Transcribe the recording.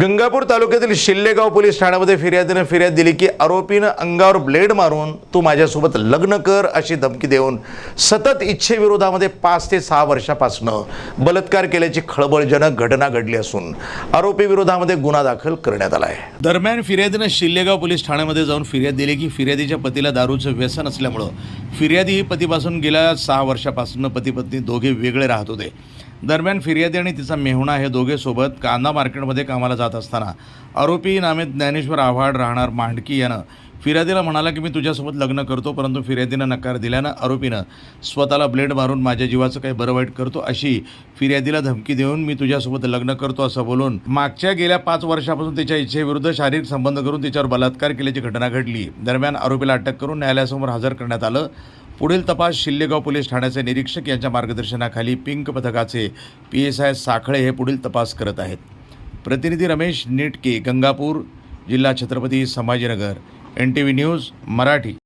गंगापूर तालुक्यातील शिल्लेगाव पोलीस ठाण्यामध्ये फिर्यादीनं फिर्याद दिली की आरोपीनं अंगावर ब्लेड मारून तू माझ्यासोबत लग्न कर अशी धमकी देऊन सतत इच्छेविरोधामध्ये पाच ते सहा वर्षापासनं बलात्कार केल्याची खळबळजनक घटना घडली असून आरोपी विरोधामध्ये गुन्हा दाखल करण्यात आला आहे दरम्यान फिर्यादीनं शिल्लेगाव पोलीस ठाण्यामध्ये जाऊन फिर्याद दिली की फिर्यादीच्या पतीला दारूचं व्यसन असल्यामुळं फिर्यादी ही पतीपासून गेल्या सहा वर्षापासून पती पत्नी दोघे वेगळे राहत होते. दरम्यान फिर्यादी आणि तिचा मेहुणा हे दोघे सोबत कांदा मार्केटमध्ये कामाला जात असताना. आरोपी नामे ज्ञानेश्वर आव्हाड राहणार मांडकी यानं फिर्यादीला म्हणाला की मी तुझ्यासोबत लग्न करतो परंतु फिर्यादीनं नकार दिल्यानं आरोपीनं स्वतःला ब्लेड मारून माझ्या जीवाचं काही बरं वाईट करतो अशी फिर्यादीला धमकी देऊन मी तुझ्यासोबत लग्न करतो असं बोलून मागच्या गेल्या पाच वर्षापासून तिच्या इच्छेविरुद्ध शारीरिक संबंध करून तिच्यावर बलात्कार केल्याची घटना घडली. दरम्यान आरोपीला अटक करून न्यायालयासमोर हजर करण्यात आलं. पुढील तपास शिल्लेगाव पोलीस ठाण्याचे निरीक्षक यांच्या मार्गदर्शनाखाली पिंक पथकाचे पी एस आय साखळे हे पुढील तपास करत आहेत. प्रतिनिधी रमेश नेटके गंगापूर जिल्हा Chhatrapati Sambhajinagar N T V news Marathi.